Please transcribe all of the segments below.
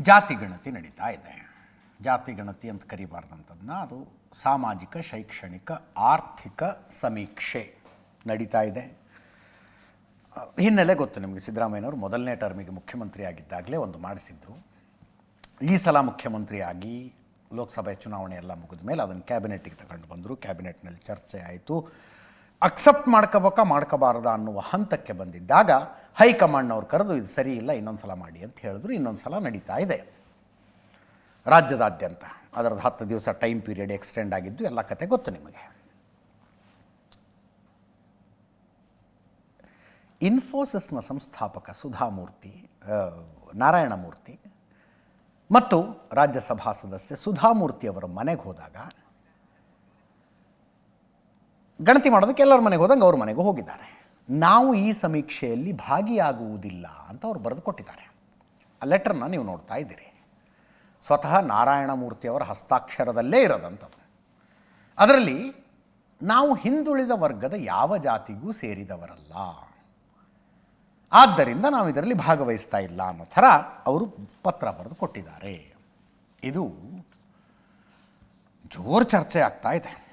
ಜಾತಿ ಗಣತಿ ನಡೀತಾ ಇದೆ. ಜಾತಿ ಗಣತಿ ಅಂತ ಕರಿಬಾರ್ದಂಥದ್ದನ್ನ ಅದು ಸಾಮಾಜಿಕ, ಶೈಕ್ಷಣಿಕ, ಆರ್ಥಿಕ ಸಮೀಕ್ಷೆ ನಡೀತಾ ಇದೆ. ಹಿನ್ನೆಲೆ ಗೊತ್ತು ನಿಮಗೆ, ಸಿದ್ದರಾಮಯ್ಯನವರು ಮೊದಲನೇ ಟರ್ಮಿಗೆ ಮುಖ್ಯಮಂತ್ರಿ ಆಗಿದ್ದಾಗಲೇ ಒಂದು ಮಾಡಿಸಿದ್ರು. ಈ ಸಲ ಮುಖ್ಯಮಂತ್ರಿಯಾಗಿ ಲೋಕಸಭೆ ಚುನಾವಣೆ ಎಲ್ಲ ಮುಗಿದ ಮೇಲೆ ಅದನ್ನು ಕ್ಯಾಬಿನೆಟ್ಟಿಗೆ ತಗೊಂಡು ಬಂದರು. ಕ್ಯಾಬಿನೆಟ್ನಲ್ಲಿ ಚರ್ಚೆ ಆಯಿತು. ಅಕ್ಸೆಪ್ಟ್ ಮಾಡ್ಕೋಬೇಕಾ, ಮಾಡ್ಕೋಬಾರ್ದ ಅನ್ನುವ ಹಂತಕ್ಕೆ ಬಂದಿದ್ದಾಗ ಹೈಕಮಾಂಡ್ನವ್ರು ಕರೆದು, ಇದು ಸರಿ ಇಲ್ಲ ಇನ್ನೊಂದು ಸಲ ಮಾಡಿ ಅಂತ ಹೇಳಿದ್ರು. ಇನ್ನೊಂದು ಸಲ ನಡೀತಾ ಇದೆ. ರಾಜ್ಯದಾದ್ಯಂತ ಅದರದ್ದು ಹತ್ತು ದಿವಸ ಟೈಮ್ ಪೀರಿಯಡ್ ಎಕ್ಸ್ಟೆಂಡ್ ಆಗಿದ್ದು ಎಲ್ಲ ಕತೆ ಗೊತ್ತು ನಿಮಗೆ. ಇನ್ಫೋಸಿಸ್ನ ಸಂಸ್ಥಾಪಕ ಸುಧಾಮೂರ್ತಿ ನಾರಾಯಣಮೂರ್ತಿ ಮತ್ತು ರಾಜ್ಯಸಭಾ ಸದಸ್ಯ ಸುಧಾಮೂರ್ತಿಯವರ ಮನೆಗೆ ಹೋದಾಗ ಗಣತಿ ಮಾಡೋದಕ್ಕೆ ಎಲ್ಲರ ಮನೆಗೆ ಹೋದಂಗೆ ಅವ್ರ ಮನೆಗೂ ಹೋಗಿದ್ದಾರೆ. ನಾವು ಈ ಸಮೀಕ್ಷೆಯಲ್ಲಿ ಭಾಗಿಯಾಗುವುದಿಲ್ಲ ಅಂತ ಅವ್ರು ಬರೆದು ಕೊಟ್ಟಿದ್ದಾರೆ. ಆ ಲೆಟರ್ನ ನೀವು ನೋಡ್ತಾ ಇದ್ದೀರಿ. ಸ್ವತಃ ನಾರಾಯಣ ಮೂರ್ತಿಯವರ ಹಸ್ತಾಕ್ಷರದಲ್ಲೇ ಇರೋದಂಥದ್ದು. ಅದರಲ್ಲಿ ನಾವು ಹಿಂದುಳಿದ ವರ್ಗದ ಯಾವ ಜಾತಿಗೂ ಸೇರಿದವರಲ್ಲ. ಆದ್ದರಿಂದ ನಾವು ಇದರಲ್ಲಿ ಭಾಗವಹಿಸ್ತಾ ಇಲ್ಲ ಅನ್ನೋ ಥರ ಅವರು ಪತ್ರ ಬರೆದು ಕೊಟ್ಟಿದ್ದಾರೆ. ಇದು ಜೋರು ಚರ್ಚೆ ಆಗ್ತಾ ಇದೆ.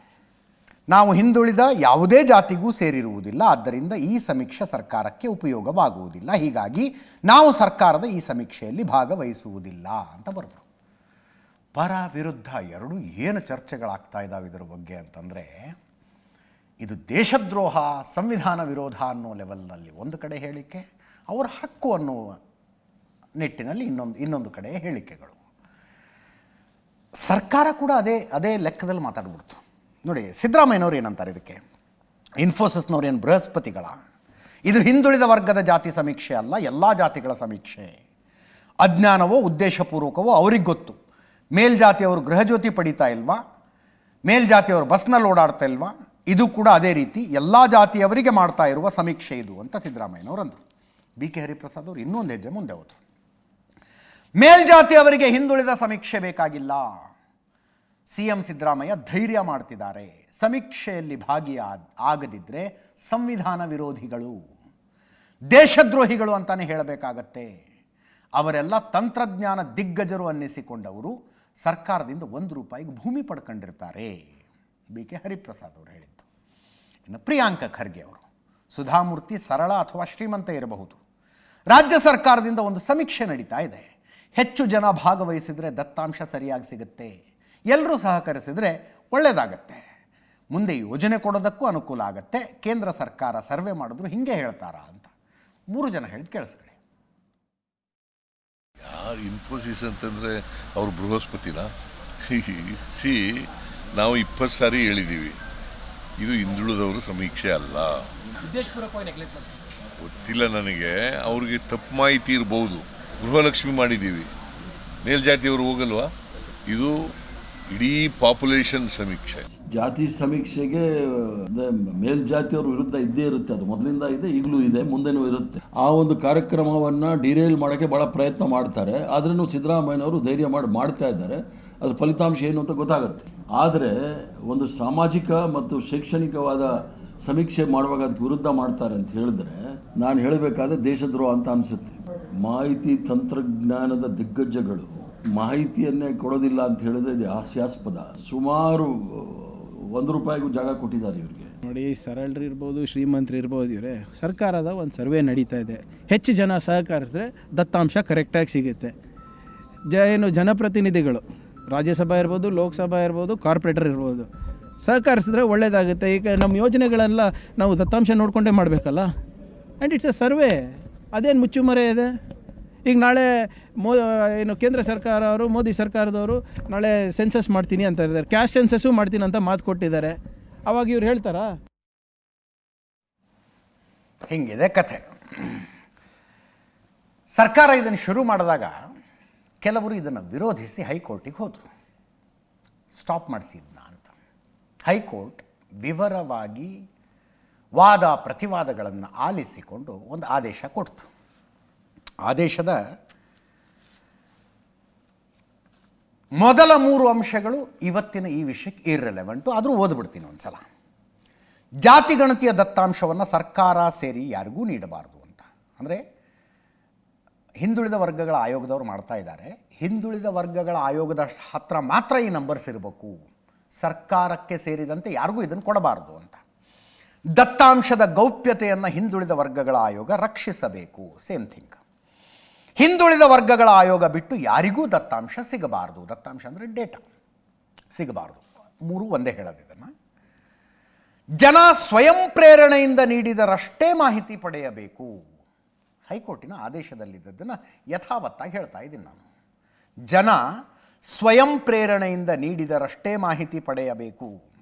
ನಾವು ಹಿಂದುಳಿದ ಯಾವುದೇ ಜಾತಿಗೂ ಸೇರಿರುವುದಿಲ್ಲ, ಆದ್ದರಿಂದ ಈ ಸಮೀಕ್ಷೆ ಸರ್ಕಾರಕ್ಕೆ ಉಪಯೋಗವಾಗುವುದಿಲ್ಲ. ಹೀಗಾಗಿ ನಾವು ಸರ್ಕಾರದ ಈ ಸಮೀಕ್ಷೆಯಲ್ಲಿ ಭಾಗವಹಿಸುವುದಿಲ್ಲ ಅಂತ ಬರೆದರು. ಪರ ವಿರುದ್ಧ ಎರಡು ಏನು ಚರ್ಚೆಗಳಾಗ್ತಾ ಇದ್ದಾವೆ ಇದರ ಬಗ್ಗೆ ಅಂತಂದರೆ, ಇದು ದೇಶದ್ರೋಹ, ಸಂವಿಧಾನ ವಿರೋಧ ಅನ್ನೋ ಲೆವೆಲ್ನಲ್ಲಿ ಒಂದು ಕಡೆ ಹೇಳಿಕೆ, ಅವರ ಹಕ್ಕು ಅನ್ನುವ ನಿಟ್ಟಿನಲ್ಲಿ ಇನ್ನೊಂದು ಇನ್ನೊಂದು ಕಡೆ ಹೇಳಿಕೆಗಳು. ಸರ್ಕಾರ ಕೂಡ ಅದೇ ಅದೇ ಲೆಕ್ಕದಲ್ಲಿ ಮಾತಾಡ್ಬಿಡ್ತು. ನೋಡಿ, ಸಿದ್ದರಾಮಯ್ಯನವ್ರು ಏನಂತಾರೆ ಇದಕ್ಕೆ? ಇನ್ಫೋಸಿಸ್ನವ್ರು ಏನು ಬೃಹಸ್ಪತಿಗಳ? ಇದು ಹಿಂದುಳಿದ ವರ್ಗದ ಜಾತಿ ಸಮೀಕ್ಷೆ ಅಲ್ಲ, ಎಲ್ಲ ಜಾತಿಗಳ ಸಮೀಕ್ಷೆ. ಅಜ್ಞಾನವೋ, ಉದ್ದೇಶಪೂರ್ವಕವೋ ಅವ್ರಿಗೆ ಗೊತ್ತು. ಮೇಲ್ಜಾತಿಯವರು ಗೃಹಜ್ಯೋತಿ ಪಡಿತಾ ಇಲ್ವಾ? ಮೇಲ್ಜಾತಿಯವರು ಬಸ್ನಲ್ಲಿ ಓಡಾಡ್ತಾ ಇಲ್ವಾ? ಇದು ಕೂಡ ಅದೇ ರೀತಿ, ಎಲ್ಲ ಜಾತಿಯವರಿಗೆ ಮಾಡ್ತಾ ಇರುವ ಸಮೀಕ್ಷೆ ಇದು ಅಂತ ಸಿದ್ದರಾಮಯ್ಯನವರು ಅಂದರು. ಬಿ ಕೆ ಹರಿಪ್ರಸಾದ್ ಅವರು ಇನ್ನೊಂದು ಹೆಜ್ಜೆ ಮುಂದೆ ಹೋದರು. ಮೇಲ್ಜಾತಿಯವರಿಗೆ ಹಿಂದುಳಿದ ಸಮೀಕ್ಷೆ ಬೇಕಾಗಿಲ್ಲ. ಸಿ ಎಂ ಸಿದ್ದರಾಮಯ್ಯ ಧೈರ್ಯ ಮಾಡ್ತಿದ್ದಾರೆ. ಸಮೀಕ್ಷೆಯಲ್ಲಿ ಭಾಗಿಯಾ ಆಗದಿದ್ದರೆ ಸಂವಿಧಾನ ವಿರೋಧಿಗಳು, ದೇಶದ್ರೋಹಿಗಳು ಅಂತಾನೆ ಹೇಳಬೇಕಾಗತ್ತೆ. ಅವರೆಲ್ಲ ತಂತ್ರಜ್ಞಾನ ದಿಗ್ಗಜರು ಅನ್ನಿಸಿಕೊಂಡವರು ಸರ್ಕಾರದಿಂದ ಒಂದು ರೂಪಾಯಿಗೆ ಭೂಮಿ ಪಡ್ಕೊಂಡಿರ್ತಾರೆ. ಬಿ ಕೆ ಹರಿಪ್ರಸಾದ್ ಅವರು ಹೇಳಿದ್ದು. ಇನ್ನು ಪ್ರಿಯಾಂಕ ಖರ್ಗೆ ಅವರು, ಸುಧಾಮೂರ್ತಿ ಸರಳ ಅಥವಾ ಶ್ರೀಮಂತ ಇರಬಹುದು. ರಾಜ್ಯ ಸರ್ಕಾರದಿಂದ ಒಂದು ಸಮೀಕ್ಷೆ ನಡೀತಾ ಇದೆ. ಹೆಚ್ಚು ಜನ ಭಾಗವಹಿಸಿದರೆ ದತ್ತಾಂಶ ಸರಿಯಾಗಿ ಸಿಗುತ್ತೆ. ಎಲ್ಲರೂ ಸಹಕರಿಸಿದರೆ ಒಳ್ಳೆಯದಾಗತ್ತೆ ಮುಂದೆ ಯೋಜನೆ ಕೊಡೋದಕ್ಕೂ ಅನುಕೂಲ ಆಗತ್ತೆ. ಕೇಂದ್ರ ಸರ್ಕಾರ ಸರ್ವೆ ಮಾಡಿದ್ರು ಹಿಂಗೆ ಹೇಳ್ತಾರಾ ಅಂತ. ಮೂರು ಜನ ಹೇಳಿ ಕೇಳಿಸ್ಕೊಳ್ಳಿ. ಯಾರು ಇನ್ಫೋಸಿಸ್ ಅಂತಂದರೆ ಅವ್ರು ಬೃಹಸ್ಪತಿನ? ಸಿ ನಾವು ಇಪ್ಪತ್ತು ಸಾರಿ ಹೇಳಿದ್ದೀವಿ ಇದು ಹಿಂದುಳಿದವರು ಸಮೀಕ್ಷೆ ಅಲ್ಲ. ಉದ್ದೇಶಪೂರ್ವಕವಾಗಿ ನೆಗ್ಲೆಕ್ಟ್ ಮಾಡ್ತಾರೆ. ಗೊತ್ತಿಲ್ಲ ನನಗೆ. ಅವ್ರಿಗೆ ತಪ್ಪು ಮಾಹಿತಿ ಇರ್ಬೋದು. ಗೃಹಲಕ್ಷ್ಮಿ ಮಾಡಿದ್ದೀವಿ ಮೇಲ್ಜಾತಿಯವರು ಹೋಗಲ್ವಾ? ಇದು ಇಡೀ ಪಾಪ್ಯುಲೇಷನ್ ಸಮೀಕ್ಷೆ. ಜಾತಿ ಸಮೀಕ್ಷೆಗೆ ಮೇಲ್ಜಾತಿಯವರ ವಿರುದ್ಧ ಇದ್ದೇ ಇರುತ್ತೆ. ಅದು ಮೊದಲಿಂದ ಇದೆ, ಈಗಲೂ ಇದೆ, ಮುಂದೆನೂ ಇರುತ್ತೆ. ಆ ಒಂದು ಕಾರ್ಯಕ್ರಮವನ್ನು ಡಿರೇಲ್ ಮಾಡೋಕ್ಕೆ ಭಾಳ ಪ್ರಯತ್ನ ಮಾಡ್ತಾರೆ. ಆದ್ರೂ ಸಿದ್ದರಾಮಯ್ಯನವರು ಧೈರ್ಯ ಮಾಡಿ, ಮಾಡ್ತಾ ಇದ್ದಾರೆ. ಅದು ಫಲಿತಾಂಶ ಏನು ಅಂತ ಗೊತ್ತಾಗುತ್ತೆ. ಆದರೆ, ಒಂದು ಸಾಮಾಜಿಕ ಮತ್ತು ಶೈಕ್ಷಣಿಕವಾದ ಸಮೀಕ್ಷೆ ಮಾಡುವಾಗ ಅದಕ್ಕೆ ವಿರುದ್ಧ ಮಾಡ್ತಾರೆ ಅಂತ ಹೇಳಿದ್ರೆ, ನಾನು ಹೇಳಬೇಕಾದ್ರೆ ದೇಶದ್ರೋಹ ಅಂತ ಅನಿಸುತ್ತೆ. ಮಾಹಿತಿ ತಂತ್ರಜ್ಞಾನದ ದಿಗ್ಗಜಗಳು ಮಾಹಿತಿಯನ್ನೇ ಕೊಡೋದಿಲ್ಲ ಅಂತ ಹೇಳಿದ್ರೆ ಇದು ಹಾಸ್ಯಾಸ್ಪದ. ಸುಮಾರು ಒಂದು ರೂಪಾಯಿಗೂ ಜಾಗ ಕೊಟ್ಟಿದ್ದಾರೆ ಇವರಿಗೆ. ನೋಡಿ, ಸರಳರು ಇರ್ಬೋದು, ಶ್ರೀಮಂತರು ಇರ್ಬೋದು ಇವರೇ, ಸರ್ಕಾರದ ಒಂದು ಸರ್ವೆ ನಡೀತಾ ಇದೆ. ಹೆಚ್ಚು ಜನ ಸಹಕರಿಸಿದ್ರೆ ದತ್ತಾಂಶ ಕರೆಕ್ಟಾಗಿ ಸಿಗುತ್ತೆ. ಜ, ಏನು ಜನಪ್ರತಿನಿಧಿಗಳು, ರಾಜ್ಯಸಭಾ ಇರ್ಬೋದು, ಲೋಕಸಭಾ ಇರ್ಬೋದು ಕಾರ್ಪೊರೇಟರ್ ಇರ್ಬೋದು, ಸಹಕರಿಸಿದ್ರೆ ಒಳ್ಳೆಯದಾಗುತ್ತೆ ಈಗ ನಮ್ಮ ಯೋಜನೆಗಳೆಲ್ಲ ನಾವು ದತ್ತಾಂಶ ನೋಡಿಕೊಂಡೇ ಮಾಡಬೇಕಲ್ಲ? ಆ್ಯಂಡ್ ಇಟ್ಸ್ ಎ ಸರ್ವೆ ಅದೇನು ಮುಚ್ಚುಮರೆ ಇದೆ? ಈಗ ನಾಳೆ ಮೋ, ಏನು ಕೇಂದ್ರ ಸರ್ಕಾರ ಅವರು ಮೋದಿ ಸರ್ಕಾರದವರು ನಾಳೆ ಸೆನ್ಸಸ್ ಮಾಡ್ತೀನಿ ಅಂತ ಇದ್ದಾರೆ ಕ್ಯಾಶ್ ಸೆನ್ಸಸ್ಸು ಮಾಡ್ತೀನಿ ಅಂತ ಮಾತು ಕೊಟ್ಟಿದ್ದಾರೆ. ಅವಾಗ ಇವ್ರು ಹೇಳ್ತಾರಾ? ಹಿಂಗಿದೆ ಕಥೆ. ಸರ್ಕಾರ ಇದನ್ನು ಶುರು ಮಾಡಿದಾಗ ಕೆಲವರು ಇದನ್ನು ವಿರೋಧಿಸಿ ಹೈಕೋರ್ಟಿಗೆ ಹೋದರು. ಸ್ಟಾಪ್ ಮಾಡಿಸಿ ಇದನ್ನ ಅಂತ. ಹೈಕೋರ್ಟ್ ವಿವರವಾಗಿ ವಾದ ಪ್ರತಿವಾದಗಳನ್ನು ಆಲಿಸಿಕೊಂಡು ಒಂದು ಆದೇಶ ಕೊಡ್ತು. ಆದೇಶದ ಮೊದಲ ಮೂರು ಅಂಶಗಳು ಇವತ್ತಿನ ಈ ವಿಷಯಕ್ಕೆ ಇರ್ರೆಲೆವೆಂಟು ಆದರೂ ಓದ್ಬಿಡ್ತೀನಿ ಒಂದು ಸಲ ಜಾತಿ ಗಣತಿಯ ದತ್ತಾಂಶವನ್ನು ಸರ್ಕಾರ ಸೇರಿ ಯಾರಿಗೂ ನೀಡಬಾರದು ಅಂತ. ಅಂದರೆ ಹಿಂದುಳಿದ ವರ್ಗಗಳ ಆಯೋಗದವರು ಮಾಡ್ತಾ ಇದ್ದಾರೆ. ಹಿಂದುಳಿದ ವರ್ಗಗಳ ಆಯೋಗದ ಹತ್ರ ಮಾತ್ರ ಈ ನಂಬರ್ಸ್ ಇರಬೇಕು. ಸರ್ಕಾರಕ್ಕೆ ಸೇರಿದಂತೆ ಯಾರಿಗೂ ಇದನ್ನು ಕೊಡಬಾರ್ದು ಅಂತ. ದತ್ತಾಂಶದ ಗೌಪ್ಯತೆಯನ್ನು ಹಿಂದುಳಿದ ವರ್ಗಗಳ ಆಯೋಗ ರಕ್ಷಿಸಬೇಕು. ಸೇಮ್ ಥಿಂಗ್ ಹಿಂದುಳಿದ ವರ್ಗಗಳ ಆಯೋಗ ಬಿಟ್ಟು ಯಾರಿಗೂ ದತ್ತಾಂಶ ಸಿಗಬಾರದು. ದತ್ತಾಂಶ ಅಂದರೆ ಡೇಟಾ ಸಿಗಬಾರ್ದು. ಮೂರು ಒಂದೇ ಹೇಳೋದಿದನ್ನು ಜನ ಸ್ವಯಂ ಪ್ರೇರಣೆಯಿಂದ ನೀಡಿದರಷ್ಟೇ ಮಾಹಿತಿ ಪಡೆಯಬೇಕು. ಹೈಕೋರ್ಟಿನ ಆದೇಶದಲ್ಲಿದ್ದದನ್ನು ಯಥಾವತ್ತಾಗಿ ಹೇಳ್ತಾ ಇದ್ದೀನಿ ನಾನು. ಜನ ಸ್ವಯಂ ಪ್ರೇರಣೆಯಿಂದ ನೀಡಿದರಷ್ಟೇ ಮಾಹಿತಿ ಪಡೆಯಬೇಕು.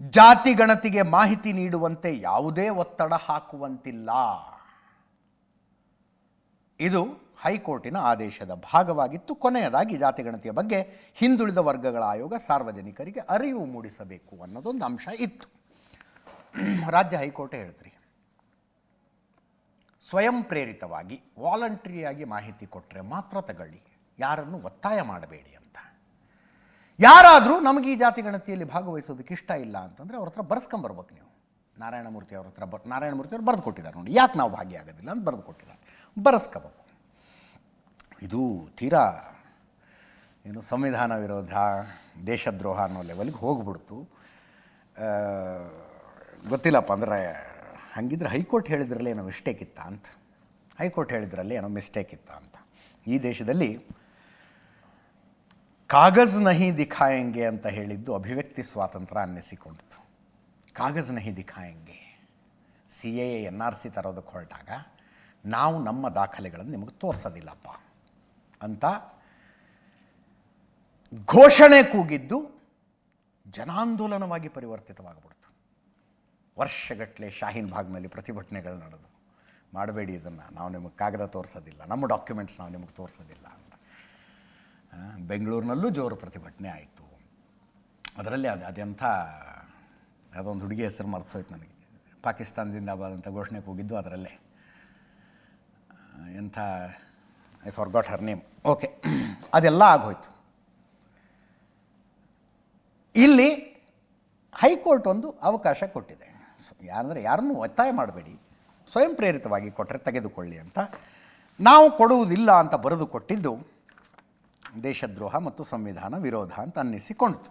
ಜಾತಿ ಗಣತಿಗೆ ಮಾಹಿತಿ ನೀಡುವಂತೆ ಯಾವುದೇ ಒತ್ತಡ ಹಾಕುವಂತಿಲ್ಲ. ಇದು ಹೈಕೋರ್ಟಿನ ಆದೇಶದ ಭಾಗವಾಗಿತ್ತು. ಕೊನೆಯದಾಗಿ ಜಾತಿ ಗಣತಿಯ ಬಗ್ಗೆ ಹಿಂದುಳಿದ ವರ್ಗಗಳ ಆಯೋಗ ಸಾರ್ವಜನಿಕರಿಗೆ ಅರಿವು ಮೂಡಿಸಬೇಕು ಅನ್ನೋದೊಂದು ಅಂಶ ಇತ್ತು. ರಾಜ್ಯ ಹೈಕೋರ್ಟ್ ಹೇಳಿದ್ರಿ ಸ್ವಯಂ ಪ್ರೇರಿತವಾಗಿ ವಾಲಂಟ್ರಿಯಾಗಿ ಮಾಹಿತಿ ಕೊಟ್ಟರೆ ಮಾತ್ರ ತಗೊಳ್ಳಿ. ಯಾರನ್ನು ಒತ್ತಾಯ ಮಾಡಬೇಡಿ ಅಂತ. ಯಾರಾದರೂ ನಮಗೆ ಈ ಜಾತಿ ಗಣತಿಯಲ್ಲಿ ಭಾಗವಹಿಸೋದಕ್ಕೆ ಇಷ್ಟ ಇಲ್ಲ ಅಂತಂದರೆ ಅವ್ರ ಹತ್ರ ಬರ್ಸ್ಕೊಂಬರ್ಬೇಕು ನೀವು. ನಾರಾಯಣಮೂರ್ತಿ ಅವ್ರ ಹತ್ರ ಬರ್, ನಾರಾಯಣಮೂರ್ತಿ ಅವ್ರು ಬರೆದು ಕೊಟ್ಟಿದ್ದಾರೆ ನೋಡಿ. ಯಾಕೆ ನಾವು ಭಾಗಿಯಾಗೋದಿಲ್ಲ ಅಂತ ಬರೆದು ಕೊಟ್ಟಿದ್ದಾರೆ. ಬರೆಸ್ಕೋಬೇಕು. ಇದು ತೀರಾ ಏನು ಸಂವಿಧಾನ ವಿರೋಧ ದೇಶದ್ರೋಹ ಅನ್ನೋ ಲೆವೆಲ್ಗೆ ಹೋಗ್ಬಿಡ್ತು. ಗೊತ್ತಿಲ್ಲಪ್ಪ ಅಂದರೆ ಹಾಗಿದ್ರೆ ಹೈಕೋರ್ಟ್ ಹೇಳಿದ್ರಲ್ಲಿ ಏನೋ ಮಿಸ್ಟೇಕ್ ಇತ್ತ ಅಂತ. ಹೈಕೋರ್ಟ್ ಹೇಳಿದ್ರಲ್ಲಿ ಏನೋ ಮಿಸ್ಟೇಕ್ ಇತ್ತ ಅಂತ. ಈ ದೇಶದಲ್ಲಿ ಕಾಗಜ್ ನಹಿ ದಿಖಾಯಂಗೆ ಅಂತ ಹೇಳಿದ್ದು ಅಭಿವ್ಯಕ್ತಿ ಸ್ವಾತಂತ್ರ್ಯ ಅನ್ನಿಸಿಕೊಂಡಿತು ಕಾಗಜ್ ನಹಿ ದಿಖಾಯಂಗೆ. C A N R C ತರೋದಕ್ಕೆ ಹೊರಟಾಗ ನಾವು ನಮ್ಮ ದಾಖಲೆಗಳನ್ನು ನಿಮಗೆ ತೋರಿಸೋದಿಲ್ಲಪ್ಪ ಅಂತ ಘೋಷಣೆ ಕೂಗಿದ್ದು ಜನಾಂದೋಲನವಾಗಿ ಪರಿವರ್ತಿತವಾಗಿಬಿಡ್ತು. ವರ್ಷಗಟ್ಟಲೆ ಶಾಹೀನ್ ಭಾಗ್ನಲ್ಲಿ ಪ್ರತಿಭಟನೆಗಳು ನಡೆದು. ಮಾಡಬೇಡಿ ಇದನ್ನು, ನಾವು ನಿಮಗೆ ಕಾಗದ ತೋರಿಸೋದಿಲ್ಲ, ನಮ್ಮ ಡಾಕ್ಯುಮೆಂಟ್ಸ್ ನಾವು ನಿಮಗೆ ತೋರಿಸೋದಿಲ್ಲ ಅಂತ. ಬೆಂಗಳೂರಿನಲ್ಲೂ ಜೋರು ಪ್ರತಿಭಟನೆ ಆಯಿತು. ಅದರಲ್ಲಿ ಅದು, ಅದೆಂಥ ಅದೊಂದು ಹುಡುಗಿ ಹೆಸರು ಮರ್ತೋಯ್ತು ನನಗೆ. ಪಾಕಿಸ್ತಾನದಿಂದ ಬಂದಂಥ ಘೋಷಣೆ ಕೂಗಿದ್ದು ಅದರಲ್ಲೇ. ಎಂಥ I forgot her name okay ಅದೆಲ್ಲ ಆಗೋಯ್ತು. ಇಲ್ಲಿ ಹೈಕೋರ್ಟ್ ಒಂದು ಅವಕಾಶ ಕೊಟ್ಟಿದೆ. ಯಾರಂದರೆ ಯಾರನ್ನೂ ಒತ್ತಾಯ ಮಾಡಬೇಡಿ. ಸ್ವಯಂ ಪ್ರೇರಿತವಾಗಿ ಕೊಟ್ಟರೆ ತೆಗೆದುಕೊಳ್ಳಿ ಅಂತ. ನಾವು ಕೊಡುವುದಿಲ್ಲ ಅಂತ ಬರೆದು ಕೊಟ್ಟಿದ್ದು ದೇಶದ್ರೋಹ ಮತ್ತು ಸಂವಿಧಾನ ವಿರೋಧ ಅಂತ ಅನ್ನಿಸಿಕೊಂಡಿತು.